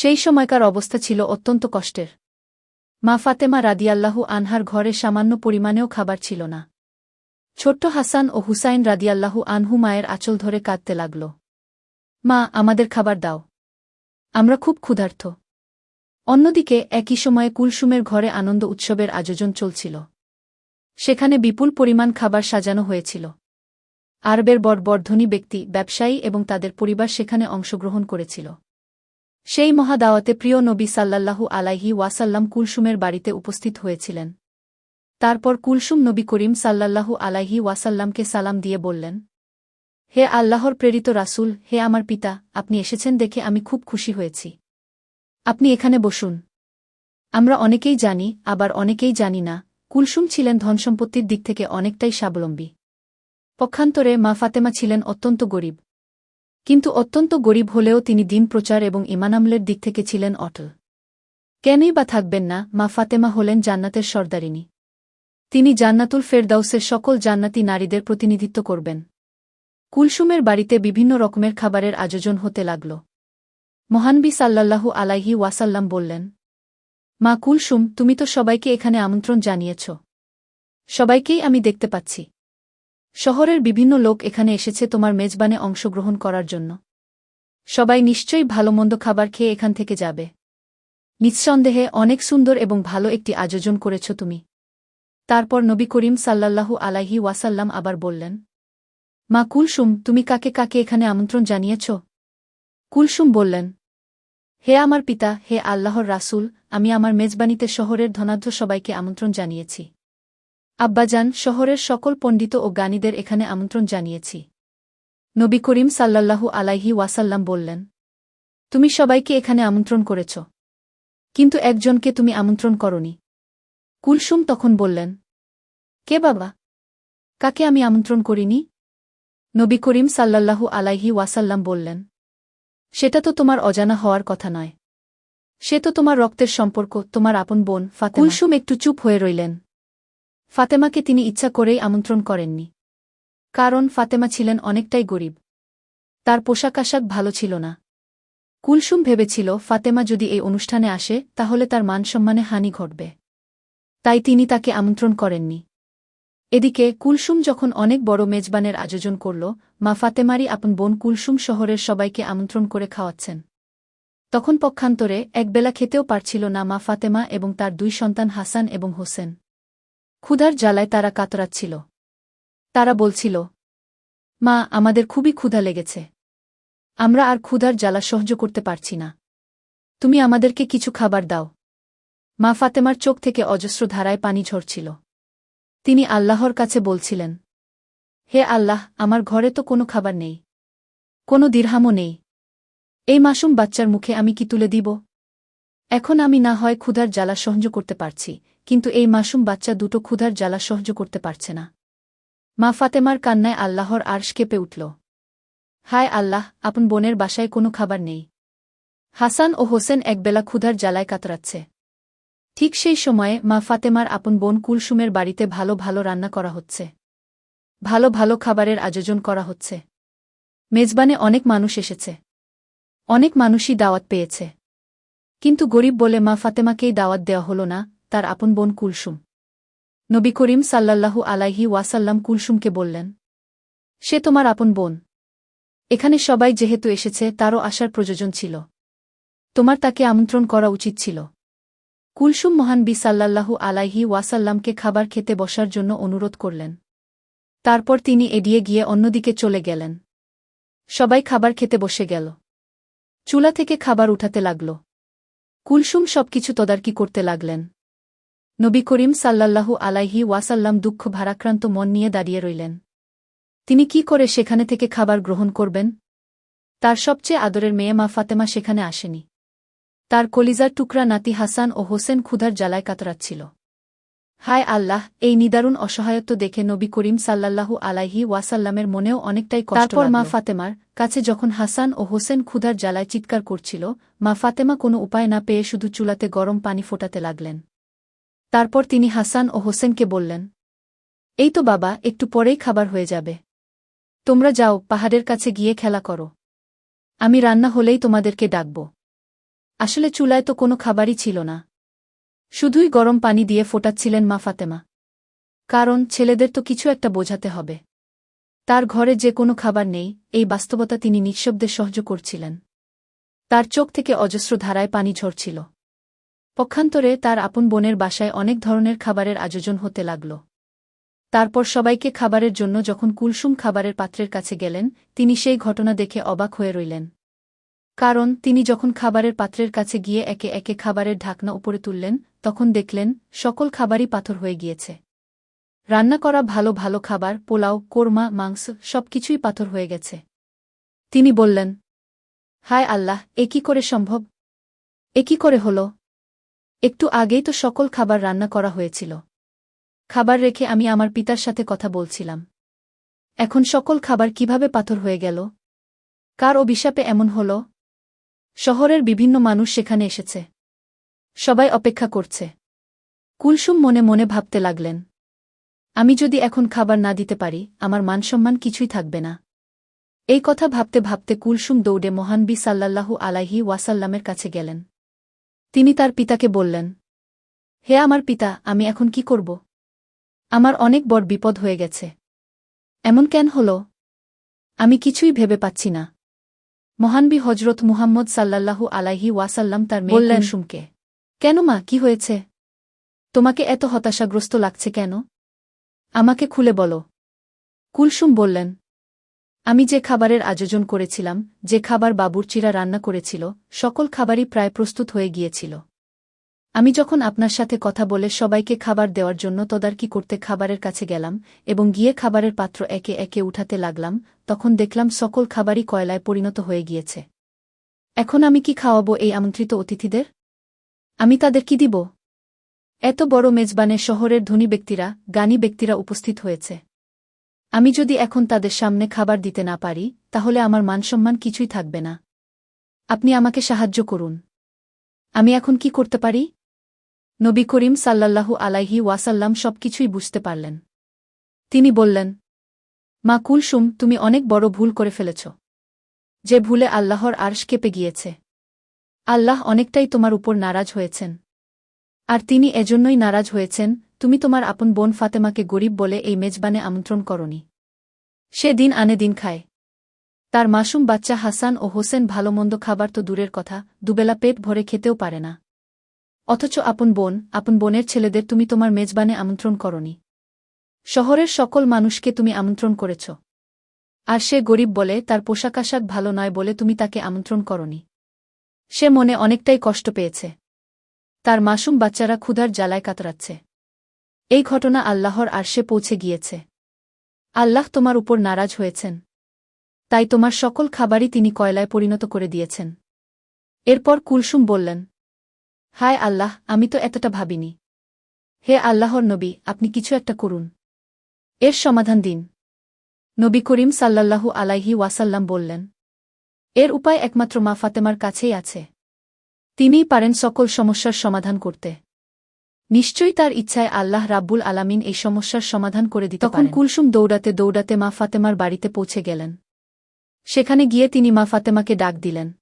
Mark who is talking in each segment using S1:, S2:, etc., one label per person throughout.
S1: সেই সময়কার অবস্থা ছিল অত্যন্ত কষ্টের। মা ফাতেমা রাদিয়াল্লাহু আনহার ঘরে সামান্য পরিমাণেও খাবার ছিল না। ছোট্ট হাসান ও হুসাইন রাদিয়াল্লাহু আনহু মায়ের আঁচল ধরে কাঁদতে লাগল। মা, আমাদের খাবার দাও। আমরা খুব ক্ষুধার্থ অন্যদিকে একই সময়ে কুলসুমের ঘরে আনন্দ উৎসবের আয়োজন চলছিল। সেখানে বিপুল পরিমাণ খাবার সাজানো হয়েছিল। আরবের বর্বর্ধনী ব্যক্তি, ব্যবসায়ী এবং তাদের পরিবার সেখানে অংশগ্রহণ করেছিল। সেই মহাদাওয়াতে প্রিয় নবী সাল্লাল্লাহু আলাইহি ওয়াসাল্লাম কুলসুমের বাড়িতে উপস্থিত হয়েছিলেন। তারপর কুলসুম নবী করিম সাল্লাল্লাহু আলাইহি ওয়াসাল্লামকে সালাম দিয়ে বললেন, হে আল্লাহর প্রেরিত রাসূল, হে আমার পিতা, আপনি এসেছেন দেখে আমি খুব খুশি হয়েছি। আপনি এখানে বসুন। আমরা অনেকেই জানি, আবার অনেকেই জানি না, কুলসুম ছিলেন ধনসম্পত্তির দিক থেকে অনেকটাই স্বাবলম্বী। পক্ষান্তরে মা ফাতেমা ছিলেন অত্যন্ত গরিব। কিন্তু অত্যন্ত গরিব হলেও তিনি দিন প্রচার এবং ইমানামলের দিক থেকে ছিলেন অটল। কেনই বা থাকবেন না, মা ফাতেমা হলেন জান্নাতের সর্দারিনী। তিনি জান্নাতুল ফেরদাউসের সকল জান্নাতি নারীদের প্রতিনিধিত্ব করবেন। কুলসুমের বাড়িতে বিভিন্ন রকমের খাবারের আয়োজন হতে লাগল। মহানবী সাল্লাল্লাহু আলাইহি ওয়াসাল্লাম বললেন, মা কুলসুম, তুমি তো সবাইকে এখানে আমন্ত্রণ জানিয়েছ। সবাইকেই আমি দেখতে পাচ্ছি। শহরের বিভিন্ন লোক এখানে এসেছে তোমার মেজবানে অংশগ্রহণ করার জন্য। সবাই নিশ্চয়ই ভালো মন্দ খাবার খেয়ে এখান থেকে যাবে। নিঃসন্দেহে অনেক সুন্দর এবং ভালো একটি আয়োজন করেছ তুমি। তারপর নবী করিম সাল্লাল্লাহু আলাইহি ওয়াসাল্লাম আবার বললেন, মা কুলসুম, তুমি কাকে কাকে এখানে আমন্ত্রণ জানিয়েছ? কুলসুম বললেন, হে আমার পিতা, হে আল্লাহর রাসূল, আমি আমার মেজবানিতে শহরের ধনাঢ্য সবাইকে আমন্ত্রণ জানিয়েছি। আব্বাজান শহরের সকল পণ্ডিত ও জ্ঞানীদের এখানে আমন্ত্রণ জানিয়েছি। নবী করিম সাল্লাল্লাহু আলাইহি ওয়াসাল্লাম বললেন, তুমি সবাইকে এখানে আমন্ত্রণ করেছ, কিন্তু একজনকে তুমি আমন্ত্রণ করনি। কুলসুম তখন বললেন, কে বাবা? কাকে আমি আমন্ত্রণ করিনি? নবী করিম সাল্লাল্লাহু আলাইহি ওয়াসাল্লাম বললেন, সেটা তো তোমার অজানা হওয়ার কথা নয়। সে তো তোমার রক্তের সম্পর্ক, তোমার আপন বোন ফাতেমা। কুলসুম একটু চুপ হয়ে রইলেন। ফাতেমাকে তিনি ইচ্ছা করেই আমন্ত্রণ করেননি। কারণ ফাতেমা ছিলেন অনেকটাই গরিব। তার পোশাক আশাক ভালো ছিল না। কুলসুম ভেবেছিল, ফাতেমা যদি এই অনুষ্ঠানে আসে, তাহলে তার মানসম্মানে হানি ঘটবে। তাই তিনি তাকে আমন্ত্রণ করেননি। এদিকে, কুলসুম যখন অনেক বড় মেজবানের আয়োজন করল, মা ফাতেমারি আপন বোন কুলসুম শহরের সবাইকে আমন্ত্রণ করে খাওয়াচ্ছেন। তখন পক্ষান্তরে একবেলা খেতেও পারছিল না মা ফাতেমা এবং তার দুই সন্তান হাসান এবং হোসেন। ক্ষুধার জ্বালায় তারা কাতরাচ্ছিল। তারা বলছিল, মা, আমাদের খুবই ক্ষুধা লেগেছে। আমরা আর ক্ষুধার জ্বালা সহ্য করতে পারছি না। তুমি আমাদেরকে কিছু খাবার দাও। মা ফাতেমার চোখ থেকে অজস্র ধারায় পানি ঝরছিল। তিনি আল্লাহর কাছে বলছিলেন, হে আল্লাহ, আমার ঘরে তো কোনো খাবার নেই, কোনো দীর্হামও নেই। এই মাসুম বাচ্চার মুখে আমি কি তুলে দিব? এখন আমি না হয় ক্ষুধার জ্বালা সহ্য করতে পারছি কিন্তু এই মাসুম বাচ্চা দুটো ক্ষুধার জ্বালা সহ্য করতে পারছে না। মা ফাতেমার কান্নায় আল্লাহর আর্শ কেঁপে উঠল। হায় আল্লাহ, আপন বোনের বাসায় কোনো খাবার নেই। হাসান ও হোসেন একবেলা ক্ষুধার জ্বালায় কাতরাচ্ছে। ঠিক সেই সময়ে মা ফাতেমার আপন বোন কুলসুমের বাড়িতে ভালো ভালো রান্না করা হচ্ছে। ভালো ভালো খাবারের আয়োজন করা হচ্ছে। মেজবানে অনেক মানুষ এসেছে। অনেক মানুষই দাওয়াত পেয়েছে। কিন্তু গরিব বলে মা ফাতেমাকেই দাওয়াত দেওয়া হল না তার আপন বোন কুলসুম। নবী করিম সাল্লাল্লাহু আলাইহি ওয়াসাল্লাম কুলসুমকে বললেন, সে তোমার আপন বোন। এখানে সবাই যেহেতু এসেছে, তারও আসার প্রয়োজন ছিল। তোমার তাকে আমন্ত্রণ করা উচিত ছিল। কুলসুম মহান বি সাল্লাল্লাহু আলাইহি ওয়াসাল্লামকে খাবার খেতে বসার জন্য অনুরোধ করলেন। তারপর তিনি এড়িয়ে গিয়ে অন্যদিকে চলে গেলেন। সবাই খাবার খেতে বসে গেল। চুলা থেকে খাবার উঠাতে লাগল। কুলসুম সবকিছু তদারকি করতে লাগলেন। নবী করিম সাল্লাল্লাহু আলাইহি ওয়াসাল্লাম দুঃখ ভারাক্রান্ত মন নিয়ে দাঁড়িয়ে রইলেন। তিনি কি করে সেখানে থেকে খাবার গ্রহণ করবেন? তার সবচেয়ে আদরের মেয়ে মা ফাতেমা সেখানে আসেনি। তার কলিজার টুকরা নাতি হাসান ও হোসেন ক্ষুধার জ্বালায় কাতরাচ্ছিল। হায় আল্লাহ এই নিদারুণ অসহায়ত্ব দেখে নবী করিম সাল্লাল্লাহু আলাইহি ওয়াসাল্লামের মনেও অনেকটাই তারপর মা ফাতেমার কাছে যখন হাসান ও হোসেন ক্ষুধার জ্বালায় চিৎকার করছিল মা ফাতেমা কোনো উপায় না পেয়ে শুধু চুলাতে গরম পানি ফোটাতে লাগলেন। তারপর তিনি হাসান ও হোসেনকে বললেন, এই তো বাবা, একটু পরেই খাবার হয়ে যাবে। তোমরা যাও, পাহাড়ের কাছে গিয়ে খেলা করো। আমি রান্না হলেই তোমাদেরকে ডাকব। আসলে চুলায় তো কোনো খাবারই ছিল না। শুধুই গরম পানি দিয়ে ফোটাচ্ছিলেন মা ফাতেমা। কারণ ছেলেদের তো কিছু একটা বোঝাতে হবে। তার ঘরে যে কোনো খাবার নেই, এই বাস্তবতা তিনি নিঃশব্দে সহ্য করছিলেন। তার চোখ থেকে অজস্র ধারায় পানি ঝরছিল। পক্ষান্তরে তার আপন বোনের বাসায় অনেক ধরনের খাবারের আয়োজন হতে লাগল। তারপর সবাইকে খাবারের জন্য যখন কুলসুম খাবারের পাত্রের কাছে গেলেন, তিনি সেই ঘটনা দেখে অবাক হয়ে রইলেন। কারণ তিনি যখন খাবারের পাত্রের কাছে গিয়ে একে একে খাবারের ঢাকনা উপরে তুললেন, তখন দেখলেন, সকল খাবারই পাথর হয়ে গিয়েছে। রান্না করা ভালো ভালো খাবার, পোলাও, কোরমা, মাংস, সবকিছুই পাথর হয়ে গেছে। তিনি বললেন, হায় আল্লাহ, এ কি করে সম্ভব? এ কি করে হল? একটু আগেই তো সকল খাবার রান্না করা হয়েছিল। খাবার রেখে আমি আমার পিতার সাথে কথা বলছিলাম। এখন সকল খাবার কীভাবে পাথর হয়ে গেল? কার অভিশাপে এমন হল? শহরের বিভিন্ন মানুষ সেখানে এসেছে। সবাই অপেক্ষা করছে। কুলসুম মনে মনে ভাবতে লাগলেন। আমি যদি এখন খাবার না দিতে পারি, আমার মানসম্মান কিছুই থাকবে না। এই কথা ভাবতে ভাবতে কুলসুম দৌড়ে মহানবী সাল্লাল্লাহু আলাইহি ওয়াসাল্লামের কাছে গেলেন। তিনি তার পিতাকে বললেন হে আমার পিতা আমি এখন কি করব? আমার অনেক বড় বিপদ হয়ে গেছে। এমন কেন হল? আমি কিছুই ভেবে পাচ্ছি না। মহানবী হজরত মুহাম্মদ সাল্লাল্লাহু আলাইহি ওয়াসাল্লাম তার মেয়ে
S2: বললেন,
S1: কুলসুমকে কেন মা কি হয়েছে? তোমাকে এত হতাশাগ্রস্ত লাগছে কেন? আমাকে খুলে বলো। কুলসুম বললেন আমি যে খাবারের আয়োজন করেছিলাম, যে খাবার বাবুরচিরা রান্না করেছিল, সকল খাবারই প্রায় প্রস্তুত হয়ে গিয়েছিল। আমি যখন আপনার সাথে কথা বলে সবাইকে খাবার দেওয়ার জন্য তদারকি করতে খাবারের কাছে গেলাম এবং গিয়ে খাবারের পাত্র একে একে উঠাতে লাগলাম, তখন দেখলাম সকল খাবারই কয়লায় পরিণত হয়ে গিয়েছে। এখন আমি কি খাওয়াবো এই আমন্ত্রিত অতিথিদের? আমি তাদের কি দিব? এত বড় মেজবানে শহরের ধনী ব্যক্তিরা গানী ব্যক্তিরা উপস্থিত হয়েছে। আমি যদি এখন তাদের সামনে খাবার দিতে না পারি, তাহলে আমার মানসম্মান কিছুই থাকবে না। আপনি আমাকে সাহায্য করুন। আমি এখন কি করতে পারি? নবী করিম সাল্লাল্লাহু আলাইহি ওয়াসাল্লাম সবকিছুই বুঝতে পারলেন। তিনি বললেন, মা কুলসুম, তুমি অনেক বড় ভুল করে ফেলেছ। যে ভুলে আল্লাহর আর্শ কেঁপে গিয়েছে। আল্লাহ অনেকটাই তোমার উপর নারাজ হয়েছেন। আর তিনি এজন্যই নারাজ হয়েছেন তুমি তোমার আপন বোন ফাতেমাকে গরিব বলে এই মেজবানে আমন্ত্রণ করনি। সে দিন আনে দিন খায়। তার মাসুম বাচ্চা হাসান ও হোসেন ভালোমন্দ খাবার তো দূরের কথা, দুবেলা পেট ভরে খেতেও পারে না। অথচ আপন বোন, আপন বোনের ছেলেদের তুমি তোমার মেজবানে আমন্ত্রণ করনি। শহরের সকল মানুষকে তুমি আমন্ত্রণ করেছ। আর সে গরিব বলে, তার পোশাক আশাক ভালো নয় বলে তুমি তাকে আমন্ত্রণ করনি। সে মনে অনেকটাই কষ্ট পেয়েছে। তার মাসুম বাচ্চারা ক্ষুধার জ্বালায় কাতরাচ্ছে। এই ঘটনা আল্লাহর আরশে পৌঁছে গিয়েছে। আল্লাহ তোমার উপর নারাজ হয়েছেন। তাই তোমার সকল খাবারই তিনি কয়লায় পরিণত করে দিয়েছেন। এরপর কুলসুম বললেন, হায় আল্লাহ, আমি তো এতটা ভাবিনি। হে আল্লাহর নবী, আপনি কিছু একটা করুন। এর সমাধান দিন। নবী করিম সাল্লাল্লাহু আলাইহি ওয়াসাল্লাম বললেন, এর উপায় একমাত্র মা ফাতেমার কাছেই আছে। তিনিই পারেন সকল সমস্যার সমাধান করতে। নিশ্চয়ই তার ইচ্ছায় আল্লাহ রাব্বুল আলামিন এই সমস্যার সমাধান করে দিতে তখন কুলসুম দৌড়াতে দৌড়াতে মা ফাতেমার বাড়িতে পৌঁছে গেলেন। সেখানে গিয়ে তিনি মা ফাতেমাকে ডাক দিলেন।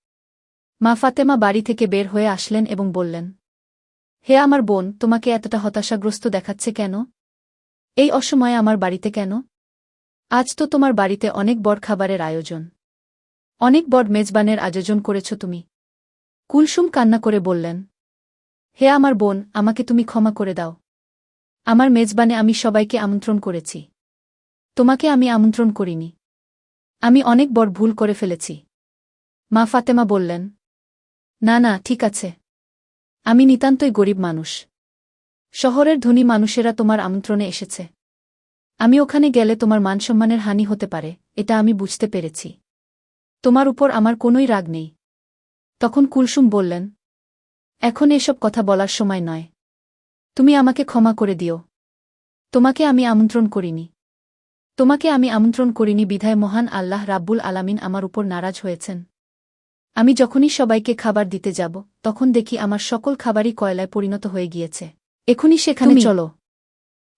S1: মা ফাতেমা বাড়ি থেকে বের হয়ে আসলেন এবং বললেন হে আমার বোন তোমাকে এতটা হতাশাগ্রস্ত দেখাচ্ছে কেন? এই অসময়ে আমার বাড়িতে কেন? আজ তো তোমার বাড়িতে অনেক বড় খাবারের আয়োজন। অনেক বড় মেজবানের আয়োজন করেছ তুমি। কুলসুম কান্না করে বললেন হে আমার বোন, আমাকে তুমি ক্ষমা করে দাও। আমার মেজবানে আমি সবাইকে আমন্ত্রণ করেছি। তোমাকে আমি আমন্ত্রণ করিনি। আমি অনেক বড় ভুল করে ফেলেছি। মা ফাতেমা বললেন, না না, ঠিক আছে। আমি নিতান্তই গরিব মানুষ। শহরের ধনী মানুষেরা তোমার আমন্ত্রণে এসেছে। আমি ওখানে গেলে তোমার মানসম্মানের হানি হতে পারে, এটা আমি বুঝতে পেরেছি। তোমার উপর আমার কোনোই রাগ নেই। তখন কুলসুম বললেন এখন এসব কথা বলার সময় নয়। তুমি আমাকে ক্ষমা করে দিও। তোমাকে আমি আমন্ত্রণ করিনি। তোমাকে আমি আমন্ত্রণ করিনি বিধায় মহান আল্লাহ রাব্বুল আলামিন আমার উপর নারাজ হয়েছেন। আমি যখনই সবাইকে খাবার দিতে যাব তখন দেখি আমার সকল খাবারই কয়লায় পরিণত হয়ে গিয়েছে। এখনই সেখানে চলো।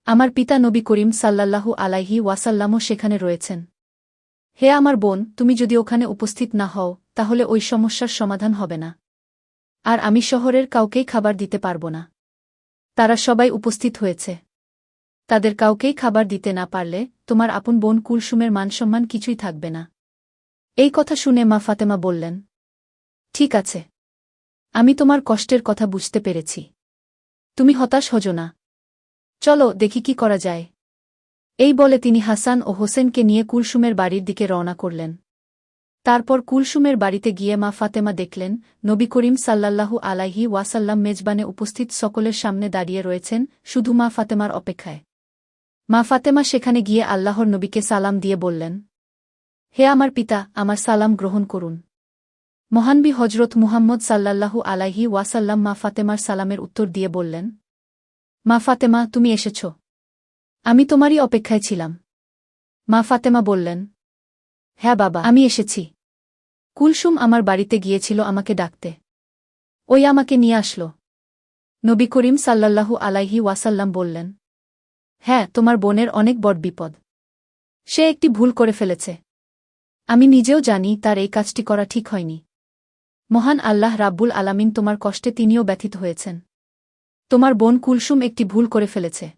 S1: আমার পিতা নবী করিম সাল্লাল্লাহু আলাইহি ওয়াসাল্লামও সেখানে রয়েছেন। হে আমার বোন তুমি যদি ওখানে উপস্থিত না হও তাহলে ওই সমস্যার সমাধান হবে না। আর আমি শহরের কাউকেই খাবার দিতে পারব না। তারা সবাই উপস্থিত হয়েছে। তাদের কাউকেই খাবার দিতে না পারলে তোমার আপন বোন কুলসুমের মানসম্মান কিছুই থাকবে না। এই কথা শুনে মা ফাতেমা বললেন, ঠিক আছে। আমি তোমার কষ্টের কথা বুঝতে পেরেছি। তুমি হতাশ হজ না। চলো দেখি কি করা যায়। এই বলে তিনি হাসান ও হোসেনকে নিয়ে কুলসুমের বাড়ির দিকে রওনা করলেন। তারপর কুলসুমের বাড়িতে গিয়ে মা ফাতেমা দেখলেন, নবী করিম সাল্লাল্লাহু আলাইহি ওয়াসাল্লাম মেজবানে উপস্থিত সকলের সামনে দাঁড়িয়ে রয়েছেন, শুধু মা ফাতেমার অপেক্ষায়। মা ফাতেমা সেখানে গিয়ে আল্লাহর নবীকে সালাম দিয়ে বললেন, হে আমার পিতা, আমার সালাম গ্রহণ করুন। মহানবী হজরত মুহাম্মদ সাল্লাল্লাহু আলাইহি ওয়াসাল্লাম মা ফাতেমার সালামের উত্তর দিয়ে বললেন, মা ফাতেমা, তুমি এসেছ। আমি তোমারই অপেক্ষায় ছিলাম। মা ফাতেমা বললেন হ্যাঁ বাবা, আমি এসেছি। কুলসুম আমার বাড়িতে গিয়েছিল আমাকে ডাকতে। ওই আমাকে নিয়ে আসল। নবী করিম সাল্লাল্লাহু আলাইহি ওয়াসাল্লাম বললেন হ্যাঁ তোমার বোনের অনেক বড় বিপদ। সে একটি ভুল করে ফেলেছে। আমি নিজেও জানি তার এই কাজটি করা ঠিক হয়নি। মহান আল্লাহ রাব্বুল আলামিন তোমার কষ্টে তিনিও ব্যথিত হয়েছেন। তোমার বোন কুলসুম একটি ভুল করে ফেলেছে।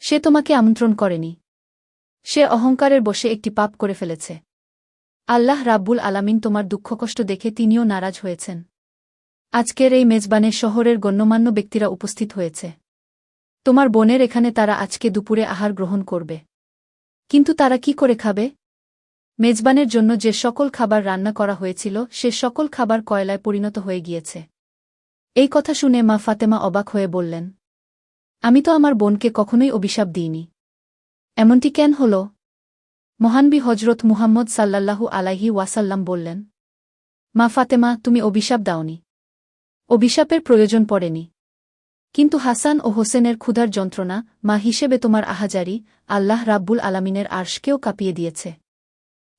S1: সে তোমাকে আমন্ত্রণ করেনি। সে অহংকারের বসে একটি পাপ করে ফেলেছে। আল্লাহ রাব্বুল আলামিন তোমার দুঃখকষ্ট দেখে তিনিও নারাজ হয়েছেন। আজকের এই মেজবানে শহরের গণ্যমান্য ব্যক্তিরা উপস্থিত হয়েছে। তোমার বোনের এখানে তারা আজকে দুপুরে আহার গ্রহণ করবে। কিন্তু তারা কি করে খাবে? মেজবানের জন্য যে সকল খাবার রান্না করা হয়েছিল, সে সকল খাবার কয়লায় পরিণত হয়ে গিয়েছে। এই কথা শুনে মা ফাতেমা অবাক হয়ে বললেন, আমি তো আমার বোনকে কখনোই অভিশাপ দিইনি। এমনটি কেন হল? মহানবী হজরত মুহাম্মদ সাল্লাল্লাহু আলাইহি ওয়াসাল্লাম বললেন, মা ফাতেমা, তুমি অভিশাপ দাওনি। অভিশাপের প্রয়োজন পড়েনি। কিন্তু হাসান ও হোসেনের ক্ষুধার যন্ত্রণা, মা হিসেবে তোমার আহাজারি, আল্লাহ রাব্বুল আলামিনের আর্শকেও কাঁপিয়ে দিয়েছে।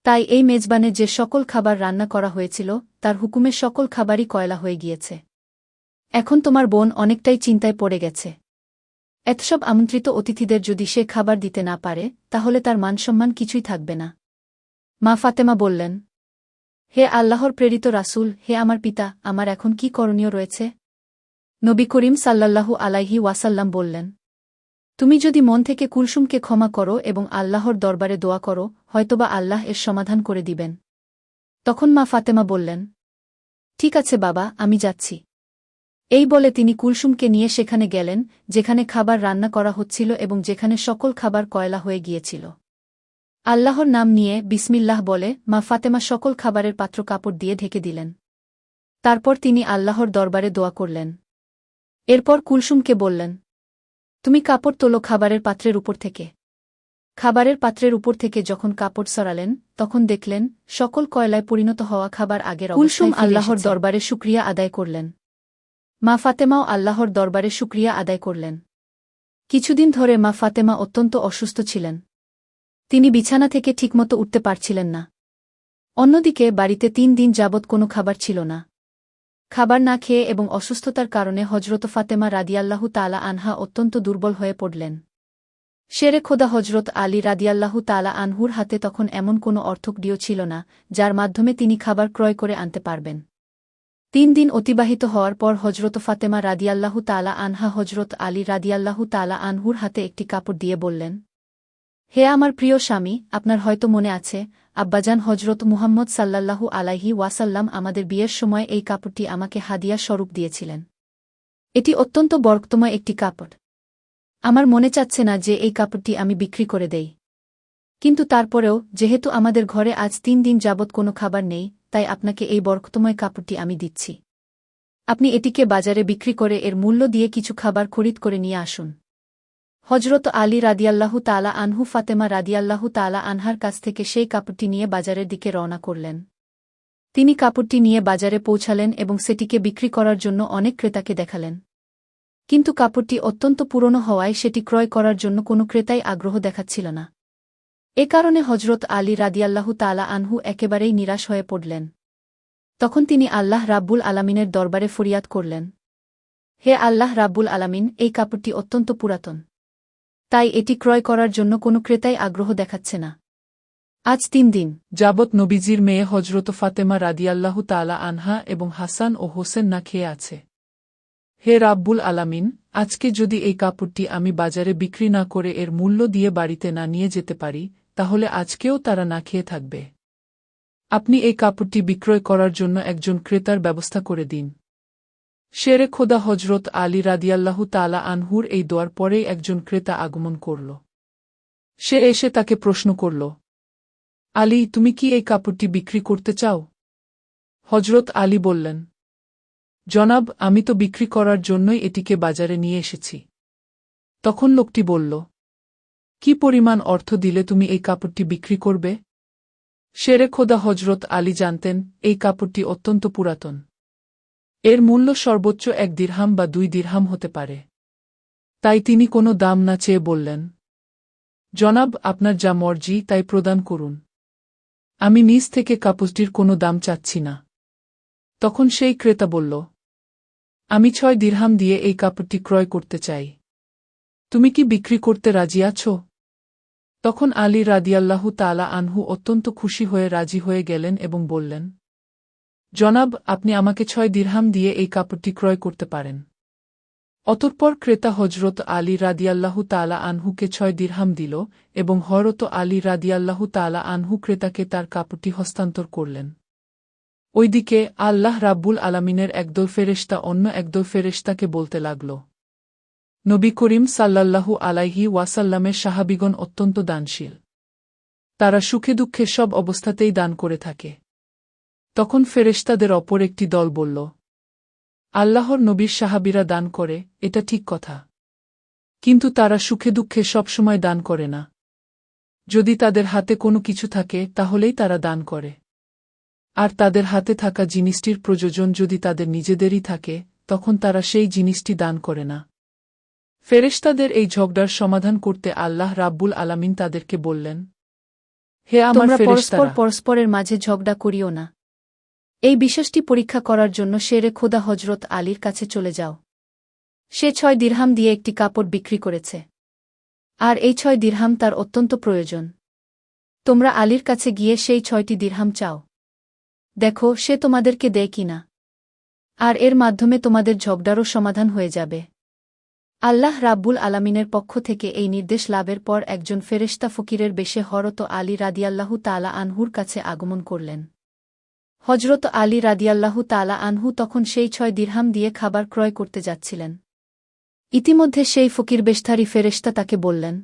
S1: তাই এই মেজবানে যে সকল খাবার রান্না করা হয়েছিল, তার হুকুমে সকল খাবারই কয়লা হয়ে গিয়েছে। এখন তোমার বোন অনেকটাই চিন্তায় পড়ে গেছে। এতসব আমন্ত্রিত অতিথিদের যদি সে খাবার দিতে না পারে, তাহলে তার মানসম্মান কিছুই থাকবে না। মা ফাতেমা বললেন, হে আল্লাহর প্রেরিত রাসূল, হে আমার পিতা, আমার এখন কি করণীয় রয়েছে? নবী করিম সাল্লাল্লাহু আলাইহি ওয়াসাল্লাম বললেন, তুমি যদি মন থেকে কুলসুমকে ক্ষমা করো এবং আল্লাহর দরবারে দোয়া করো, হয়তোবা আল্লাহ এর সমাধান করে দিবেন। তখন মা ফাতেমা বললেন, ঠিক আছে বাবা, আমি যাচ্ছি। এই বলে তিনি কুলসুমকে নিয়ে সেখানে গেলেন যেখানে খাবার রান্না করা হচ্ছিল এবং যেখানে সকল খাবার কয়লা হয়ে গিয়েছিল। আল্লাহর নাম নিয়ে বিসমিল্লাহ বলে মা ফাতেমা সকল খাবারের পাত্র কাপড় দিয়ে ঢেকে দিলেন। তারপর তিনি আল্লাহর দরবারে দোয়া করলেন। এরপর কুলসুমকে বললেন তুমি কাপড় তোলো খাবারের পাত্রের উপর থেকে। খাবারের পাত্রের উপর থেকে যখন কাপড় সরালেন তখন দেখলেন সকল কয়লায় পরিণত হওয়া খাবার আগের কুলসুম আল্লাহর দরবারে শুক্রিয়া আদায় করলেন। মা ফাতেমাও আল্লাহর দরবারে শুক্রিয়া আদায় করলেন। কিছুদিন ধরে মা ফাতেমা অত্যন্ত অসুস্থ ছিলেন। তিনি বিছানা থেকে ঠিকমতো উঠতে পারছিলেন না। অন্যদিকে বাড়িতে তিন দিন যাবৎ কোনো খাবার ছিল না। খাবার না খেয়ে এবং অসুস্থতার কারণে হজরত ফাতেমা রাদিয়াল্লাহু তালা আনহা অত্যন্ত দুর্বল হয়ে পড়লেন। শেরে খোদা হজরত আলী রাদিয়াল্লাহু তালা আনহুর হাতে তখন এমন কোনো অর্থকডিও ছিল না, যার মাধ্যমে তিনি খাবার ক্রয় করে আনতে পারবেন। তিন দিন অতিবাহিত হওয়ার পর হজরত ফাতেমা রাদিয়াল্লাহু তালা আনহা হজরত আলী রাদিয়াল্লাহু তালা আনহুর হাতে একটি কাপড় দিয়ে বললেন, হে আমার প্রিয় স্বামী, আপনার হয়তো মনে আছে, আব্বাজান হজরত মুহাম্মদ সাল্লাল্লাহু আলাইহি ওয়াসাল্লাম আমাদের বিয়ের সময় এই কাপড়টি আমাকে হাদিয়া স্বরূপ দিয়েছিলেন। এটি অত্যন্ত বর্কতময় একটি কাপড়। আমার মনে চাচ্ছে না যে এই কাপড়টি আমি বিক্রি করে দেই। কিন্তু তারপরেও, যেহেতু আমাদের ঘরে আজ তিন দিন যাবৎ কোনো খাবার নেই তাই আপনাকে এই বরকতময় কাপড়টি আমি দিচ্ছি। আপনি এটিকে বাজারে বিক্রি করে এর মূল্য দিয়ে কিছু খাবার খরিদ করে নিয়ে আসুন। হজরত আলী রাদিয়াল্লাহু তালা আনহু, ফাতেমা রাদিয়াল্লাহু তালা আনহার কাছ থেকে সেই কাপড়টি নিয়ে বাজারের দিকে রওনা করলেন। তিনি কাপড়টি নিয়ে বাজারে পৌঁছালেন এবং সেটিকে বিক্রি করার জন্য অনেক ক্রেতাকে দেখালেন। কিন্তু কাপড়টি অত্যন্ত পুরনো হওয়ায় সেটি ক্রয় করার জন্য কোনো ক্রেতাই আগ্রহ দেখাচ্ছিল না। এ কারণে হজরত আলী রাদিয়াল্লাহু তালা আনহু একেবারেই নিরাশ হয়ে পড়লেন। তখন তিনি আল্লাহ রাব্বুল আলামিনের দরবারে ফরিয়াদ করলেন। হে আল্লাহ রাব্বুল আলামিন, এই কাপড়টি অত্যন্ত পুরাতন। তাই এটি ক্রয় করার জন্য কোনো ক্রেতাই আগ্রহ দেখাচ্ছে না। আজ তিন দিন
S2: যাবৎ নবীজির মেয়ে হজরত ফাতেমা রাদিয়াল্লাহু তালা আনহা এবং হাসান ও হোসেন না খেয়ে আছে। হে রাব্বুল আলামিন, আজকে যদি এই কাপড়টি আমি বাজারে বিক্রি না করে এর মূল্য দিয়ে বাড়িতে না নিয়ে যেতে পারি তাহলে আজকেও তারা না খেয়ে থাকবে। আপনি এই কাপড়টি বিক্রয় করার জন্য একজন ক্রেতার ব্যবস্থা করে দিন। শেরে খোদা হজরত আলী রাদিয়াল্লাহু তালা আনহুর এই দোয়ার পরেই একজন ক্রেতা আগমন করল। সে এসে তাকে প্রশ্ন করল, আলী, তুমি কি এই কাপড়টি বিক্রি করতে চাও? হজরত আলী বললেন, জনাব, আমি তো বিক্রি করার জন্যই এটিকে বাজারে নিয়ে এসেছি। তখন লোকটি বলল কি পরিমাণ অর্থ দিলে তুমি এই কাপড়টি বিক্রি করবে? শেরে খোদা হজরত আলী জানতেন, এই কাপড়টি অত্যন্ত পুরাতন। এর মূল্য সর্বোচ্চ এক দিরহাম বা দুই দিরহাম হতে পারে। তাই তিনি কোনো দাম না চেয়ে বললেন, জনাব, আপনার যা মর্জি, তাই প্রদান করুন। আমি নিজ থেকে কাপড়টির কোনো দাম চাচ্ছি না। তখন সেই ক্রেতা বলল, আমি ছয় দিরহাম দিয়ে এই কাপড়টি ক্রয় করতে চাই। তুমি কি বিক্রি করতে রাজি আছো? তখন আলী রাদিয়াল্লাহু তালা আনহু অত্যন্ত খুশি হয়ে রাজি হয়ে গেলেন এবং বললেন, জনাব, আপনি আমাকে ছয় দিরহাম দিয়ে এই কাপড়টি ক্রয় করতে পারেন। অতঃপর ক্রেতা হজরত আলী রাদিয়াল্লাহু তালা আনহুকে ছয় দিরহাম দিল এবং হরত আলী রাদিয়াল্লাহু তালা আনহু ক্রেতাকে তার কাপড়টি হস্তান্তর করলেন। ওইদিকে আল্লাহ রাব্বুল আলামিনের একদল ফেরেশতা অন্য একদল ফেরেশতাকে বলতে লাগল নবী করিম সাল্লাল্লাহু আলাইহি ওয়াসাল্লামের সাহাবিগণ অত্যন্ত দানশীল। তারা সুখে দুঃখে সব অবস্থাতেই দান করে থাকে। তখন ফেরেশতাদের অপর একটি দল বলল, আল্লাহর নবীর সাহাবিরা দান করে, এটা ঠিক কথা। কিন্তু তারা সুখে দুঃখে সবসময় দান করে না। যদি তাদের হাতে কোনো কিছু থাকে, তাহলেই তারা দান করে। আর তাদের হাতে থাকা জিনিসটির প্রয়োজন যদি তাদের নিজেদেরই থাকে, তখন তারা সেই জিনিসটি দান করে না। ফেরেশতাদের এই ঝগড়ার সমাধান করতে আল্লাহ রাব্বুল আলামিন তাদেরকে বললেন হে আমার
S1: পরস্পর পরস্পরের মাঝে ঝগড়া করিও না। এই বিশ্বাসটি পরীক্ষা করার জন্য শেরে খোদা হজরত আলীর কাছে চলে যাও। সে ছয় দিরহাম দিয়ে একটি কাপড় বিক্রি করেছে। আর এই ছয় দিরহাম তার অত্যন্ত প্রয়োজন। তোমরা আলীর কাছে গিয়ে সেই ছয়টি দিরহাম চাও। দেখো সে তোমাদেরকে দেয় কিনা। আর এর মাধ্যমে তোমাদের ঝগড়ারও সমাধান হয়ে যাবে। আল্লাহ রাব্বুল আলামিনের পক্ষ থেকে এই নির্দেশ লাভের পর একজন ফেরেশতা ফকিরের বেশে হরত আলী রাদিয়াল্লাহু তালা আনহুর কাছে আগমন করলেন। হজরত আলী রাদিয়াল্লাহু তালা আনহু তখন সেই ছয় দিরহাম দিয়ে খাবার ক্রয় করতে যাচ্ছিলেন। ইতিমধ্যে সেই ফকির বেশধারী ফেরেশতা তাকে বললেন,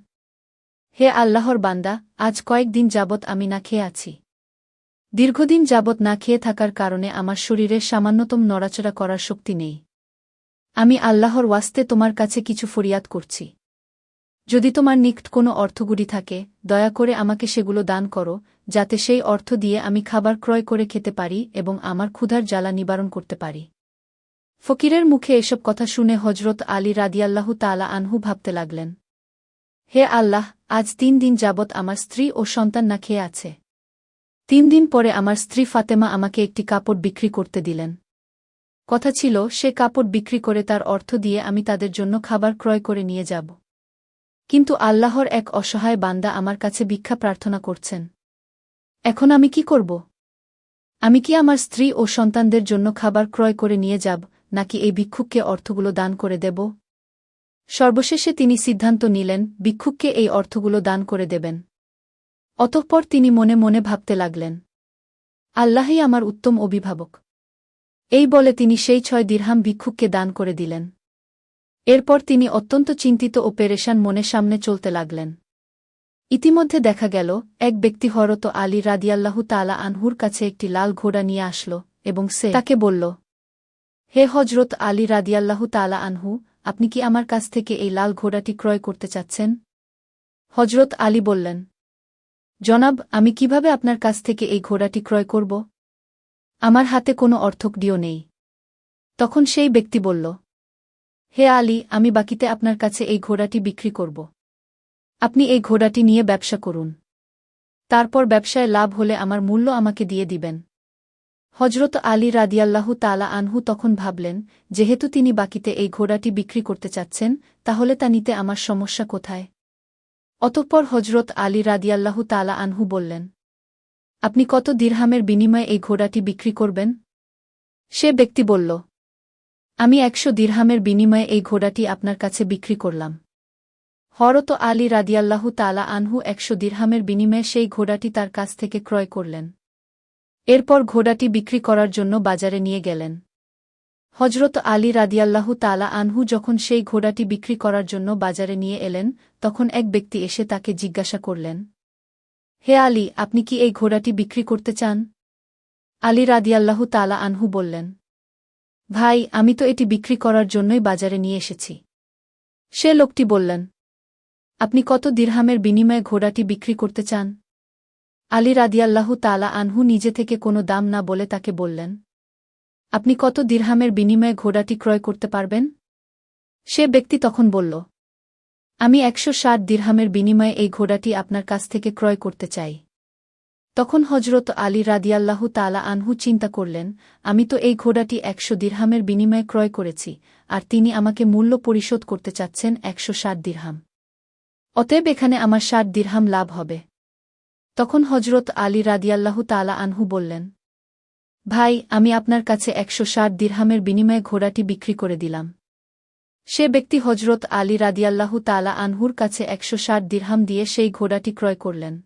S1: হে আল্লাহর বান্দা, আজ কয়েকদিন যাবৎ আমি না খেয়ে আছি। দীর্ঘদিন যাবৎ না খেয়ে থাকার কারণে আমার শরীরে সামান্যতম নড়াচড়া করার শক্তি নেই। আমি আল্লাহর ওয়াস্তে তোমার কাছে কিছু ফরিয়াদ করছি। যদি তোমার নিকট কোনো অর্থগুলি থাকে, দয়া করে আমাকে সেগুলো দান করো, যাতে সেই অর্থ দিয়ে আমি খাবার ক্রয় করে খেতে পারি এবং আমার ক্ষুধার জ্বালা নিবারণ করতে পারি। ফকিরের মুখে এসব কথা শুনে হজরত আলী রাদিয়াল্লাহু তালা আনহু ভাবতে লাগলেন। হে আল্লাহ, আজ তিন দিন যাবৎ আমার স্ত্রী ও সন্তান না খেয়ে আছে। তিন দিন পরে আমার স্ত্রী ফাতেমা আমাকে একটি কাপড় বিক্রি করতে দিলেন। কথা ছিল, সে কাপড় বিক্রি করে তার অর্থ দিয়ে আমি তাদের জন্য খাবার ক্রয় করে নিয়ে যাব। কিন্তু আল্লাহর এক অসহায় বান্দা আমার কাছে ভিক্ষা প্রার্থনা করছেন। এখন আমি কি করব? আমি কি আমার স্ত্রী ও সন্তানদের জন্য খাবার ক্রয় করে নিয়ে যাব, নাকি এই ভিক্ষুককে অর্থগুলো দান করে দেব? সর্বশেষে তিনি সিদ্ধান্ত নিলেন, ভিক্ষুককে এই অর্থগুলো দান করে দেবেন। অতঃপর তিনি মনে মনে ভাবতে লাগলেন, আল্লাহই আমার উত্তম অভিভাবক। এই বলে তিনি সেই ছয় দিরহাম ভিক্ষুককে দান করে দিলেন। এরপর তিনি অত্যন্ত চিন্তিত ও পেরেশান মনে সামনে চলতে লাগলেন। ইতিমধ্যে দেখা গেল, এক ব্যক্তি হরত আলী রাদিয়াল্লাহু তালা আনহুর কাছে একটি লাল ঘোড়া নিয়ে আসল এবং সে তাকে বলল, হে হজরত আলী রাদিয়াল্লাহু তালা আনহু, আপনি কি আমার কাছ থেকে এই লাল ঘোড়াটি ক্রয় করতে চাচ্ছেন? হজরত আলী বললেন, জনাব, আমি কীভাবে আপনার কাছ থেকে এই ঘোড়াটি ক্রয় করব? আমার হাতে কোনো অর্থকডিও নেই। তখন সেই ব্যক্তি বলল, হে আলী, আমি বাকিতে আপনার কাছে এই ঘোড়াটি বিক্রি করব। আপনি এই ঘোড়াটি নিয়ে ব্যবসা করুন। তারপর ব্যবসায় লাভ হলে আমার মূল্য আমাকে দিয়ে দিবেন। হজরত আলী রাদিয়াল্লাহু তালা আনহু তখন ভাবলেন, যেহেতু তিনি বাকিতে এই ঘোড়াটি বিক্রি করতে চাচ্ছেন, তাহলে তা নিতে আমার সমস্যা কোথায়? অতঃপর হজরত আলী রাদিয়াল্লাহু তালা আনহু বললেন আপনি কত দিরহামের বিনিময়ে এই ঘোড়াটি বিক্রি করবেন? সে ব্যক্তি বলল, আমি একশো দিরহামের বিনিময়ে এই ঘোড়াটি আপনার কাছে বিক্রি করলাম। হরত আলী রাদিয়াল্লাহু তালা আনহু একশো দিরহামের বিনিময়ে সেই ঘোড়াটি তার কাছ থেকে ক্রয় করলেন। এরপর ঘোড়াটি বিক্রি করার জন্য বাজারে নিয়ে গেলেন। হজরত আলী রাদিয়াল্লাহু তালা আনহু যখন সেই ঘোড়াটি বিক্রি করার জন্য বাজারে নিয়ে এলেন, তখন এক ব্যক্তি এসে তাকে জিজ্ঞাসা করলেন হে আলী, আপনি কি এই ঘোড়াটি বিক্রি করতে চান? আলী রাদিয়াল্লাহু তালা আনহু বললেন, ভাই, আমি তো এটি বিক্রি করার জন্যই বাজারে নিয়ে এসেছি। সে লোকটি বললেন, আপনি কত দিরহামের বিনিময়ে ঘোড়াটি বিক্রি করতে চান? আলী রাদিয়াল্লাহু তালা আনহু নিজে থেকে কোনো দাম না বলে তাকে বললেন, আপনি কত দিরহামের বিনিময়ে ঘোড়াটি ক্রয় করতে পারবেন? সে ব্যক্তি তখন বলল আমি একশো ষাট দিরহামের বিনিময়ে এই ঘোড়াটি আপনার কাছ থেকে ক্রয় করতে চাই। তখন হজরত আলী রাদিয়াল্লাহু তালা আনহু চিন্তা করলেন, আমি তো এই ঘোড়াটি একশো দিরহামের বিনিময়ে ক্রয় করেছি, আর তিনি আমাকে মূল্য পরিশোধ করতে চাচ্ছেন একশো ষাট দিরহাম। অতএব এখানে আমার ষাট দিরহাম লাভ হবে। তখন হজরত আলী রাদিয়াল্লাহু তালা আনহু বললেন, ভাই, আমি আপনার কাছে একশো ষাট দিরহামের বিনিময়ে ঘোড়াটি বিক্রি করে দিলাম। সে ব্যক্তি হজরত আলী রাদিয়াল্লাহু তালা আনহুর কাছে একশো ষাট দিরহাম দিয়ে সেই ঘোড়াটি ক্রয় করলেন।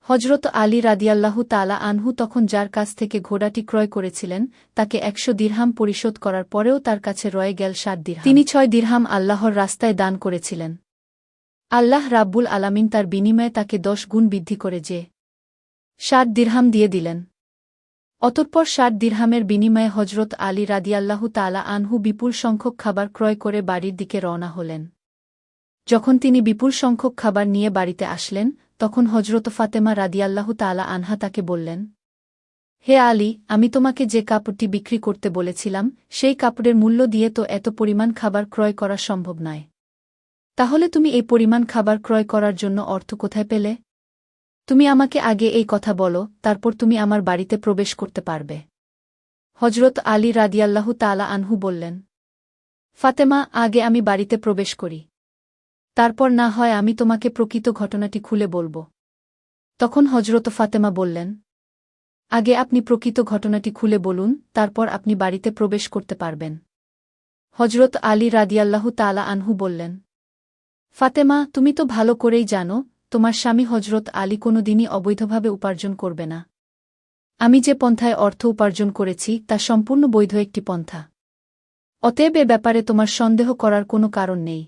S1: হজরত আলী রাদিয়াল্লাহু তালা আনহু তখন যার কাছ থেকে ঘোড়াটি ক্রয় করেছিলেন, তাকে একশো দিরহাম পরিশোধ করার পরেও তার কাছে রয়ে গেল ষাট দিরহাম। তিনি ছয় দিরহাম আল্লাহর রাস্তায় দান করেছিলেন। আল্লাহ রাব্বুল আলামিন তার বিনিময়ে তাকে দশ গুণ বৃদ্ধি করে যে ষাট দিরহাম দিয়ে দিলেন। অতঃপর ষাট দিরহামের বিনিময়ে হজরত আলী রাদিয়াল্লাহু তালা আনহু বিপুল সংখ্যক খাবার ক্রয় করে বাড়ির দিকে রওনা হলেন। যখন তিনি বিপুল সংখ্যক খাবার নিয়ে বাড়িতে আসলেন, তখন হজরত ফাতেমা রাদিয়াল্লাহু তালা আনহা তাকে বললেন, হে আলী, আমি তোমাকে যে কাপড়টি বিক্রি করতে বলেছিলাম, সেই কাপড়ের মূল্য দিয়ে তো এত পরিমাণ খাবার ক্রয় করা সম্ভব নয়। তাহলে তুমি এই পরিমাণ খাবার ক্রয় করার জন্য অর্থ কোথায় পেলে? তুমি আমাকে আগে এই কথা বলো, তারপর তুমি আমার বাড়িতে প্রবেশ করতে পারবে। হজরত আলী রাদিয়াল্লাহু তালা আনহু বললেন, ফাতেমা, আগে আমি বাড়িতে প্রবেশ করি। তারপর না হয় আমি তোমাকে প্রকৃত ঘটনাটি খুলে বলব। তখন হজরত ফাতেমা বললেন, আগে আপনি প্রকৃত ঘটনাটি খুলে বলুন, তারপর আপনি বাড়িতে প্রবেশ করতে পারবেন। হজরত আলী রাদিয়াল্লাহু তালা আনহু বললেন, ফাতেমা, তুমি তো ভালো করেই জানো তোমার স্বামী হজরত আলী কোনো দিনই অবৈধভাবে উপার্জন করবে না। আমি যে পন্থায় অর্থ উপার্জন করেছি, তা সম্পূর্ণ বৈধ একটি পন্থা। অতএব এ ব্যাপারে তোমার সন্দেহ করার কোনো কারণ নেই।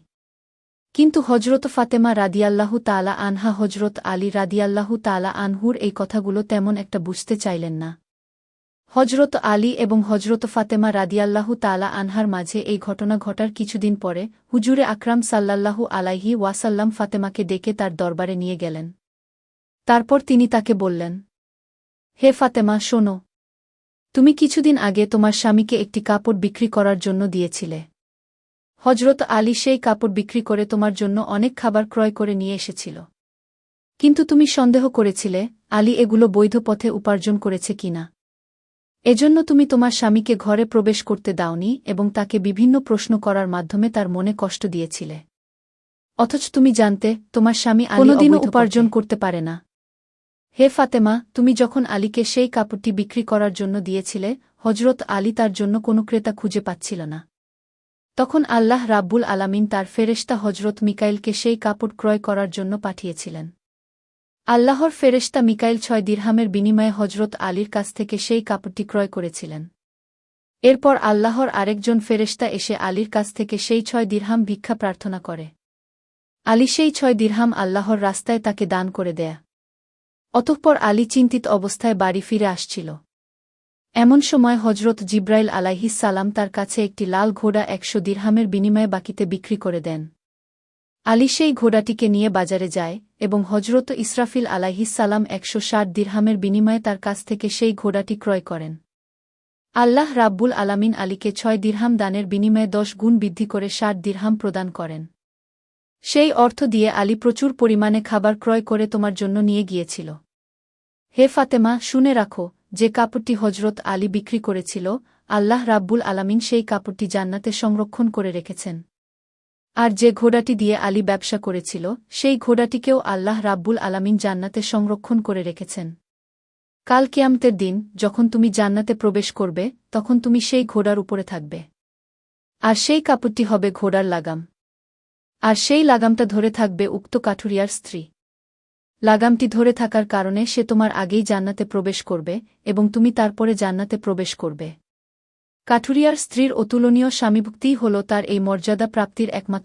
S1: কিন্তু হজরত ফাতেমা রাদিয়াল্লাহু তালা আনহা হজরত আলী রাদিয়াল্লাহু তালা আনহুর এই কথাগুলো তেমন একটা বুঝতে চাইলেন না। হজরত আলী এবং হজরত ফাতেমা রাদিয়াল্লাহু তালা আনহার মাঝে এই ঘটনা ঘটার কিছুদিন পরে হুজুরে আকরাম সাল্লাল্লাহু আলাইহি ওয়াসাল্লাম ফাতেমাকে ডেকে তার দরবারে নিয়ে গেলেন। তারপর তিনি তাকে বললেন, হে ফাতেমা, শোনো। তুমি কিছুদিন আগে তোমার স্বামীকে একটি কাপড় বিক্রি করার জন্য দিয়েছিলে। হজরত আলী সেই কাপড় বিক্রি করে তোমার জন্য অনেক খাবার ক্রয় করে নিয়ে এসেছিল। কিন্তু তুমি সন্দেহ করেছিলে, আলী এগুলো বৈধ পথে উপার্জন করেছে কিনা। এজন্য তুমি তোমার স্বামীকে ঘরে প্রবেশ করতে দাওনি এবং তাকে বিভিন্ন প্রশ্ন করার মাধ্যমে তার মনে কষ্ট দিয়েছিলে। অথচ তুমি জানতে তোমার স্বামী কোনোদিনও উপার্জন করতে পারে না। হে ফাতেমা তুমি যখন আলীকে সেই কাপড়টি বিক্রি করার জন্য দিয়েছিলে হজরত আলী তার জন্য কোনো ক্রেতা খুঁজে পাচ্ছিল না। তখন আল্লাহ রাব্বুল আলামিন তার ফেরেশতা হজরত মিকাইলকে সেই কাপড় ক্রয় করার জন্য পাঠিয়েছিলেন। আল্লাহর ফেরেশতা মিকাইল ছয় দিরহামের বিনিময়ে হজরত আলীর কাছ থেকে সেই কাপড়টি ক্রয় করেছিলেন। এরপর আল্লাহর আরেকজন ফেরেশতা এসে আলীর কাছ থেকে সেই ছয় দিরহাম ভিক্ষা প্রার্থনা করে। আলী সেই ছয় দিরহাম আল্লাহর রাস্তায় তাকে দান করে দেয়া। অতঃপর আলী চিন্তিত অবস্থায় বাড়ি ফিরে আসছিল। এমন সময় হজরত জিব্রাইল আলাইহিস সালাম তার কাছে একটি লাল ঘোড়া একশো দিরহামের বিনিময়ে বাকিতে বিক্রি করে দেন। আলী সেই ঘোড়াটিকে নিয়ে বাজারে যায় এবং হজরত ইসরাফিল আলাইহিসাল্লাম একশো ষাট দিরহামের বিনিময়ে তার কাছ থেকে সেই ঘোড়াটি ক্রয় করেন। আল্লাহ রাব্বুল আলামিন আলীকে ছয় দিরহাম দানের বিনিময়ে দশ গুণ বৃদ্ধি করে ষাট দিরহাম প্রদান করেন। সেই অর্থ দিয়ে আলী প্রচুর পরিমাণে খাবার ক্রয় করে তোমার জন্য নিয়ে গিয়েছিল। হে ফাতেমা, শুনে রাখো, যে কাপড়টি হজরত আলী বিক্রি করেছিল, আল্লাহ রাব্বুল আলামিন সেই কাপড়টি জান্নাতে সংরক্ষণ করে রেখেছেন। আর যে ঘোড়াটি দিয়ে আলী ব্যবসা করেছিল, সেই ঘোড়াটিকেও আল্লাহ রাব্বুল আলামিন জান্নাতে সংরক্ষণ করে রেখেছেন। কাল কিয়ামতের দিন, যখন তুমি জান্নাতে প্রবেশ করবে, তখন তুমি সেই ঘোড়ার উপরে থাকবে। আর সেই কাপড়টি হবে ঘোড়ার লাগাম। আর সেই লাগামটা ধরে থাকবে উক্ত কাঠুরিয়ার স্ত্রী। লাগামটি ধরে থাকার কারণে সে তোমার আগেই জান্নাতে প্রবেশ করবে এবং তুমি তারপরে জান্নাতে প্রবেশ করবে। কাঠুরিয়ার স্ত্রীর অতুলনীয় স্বামীভুক্তিই হল তার এই মর্যাদা প্রাপ্তির একমাত্র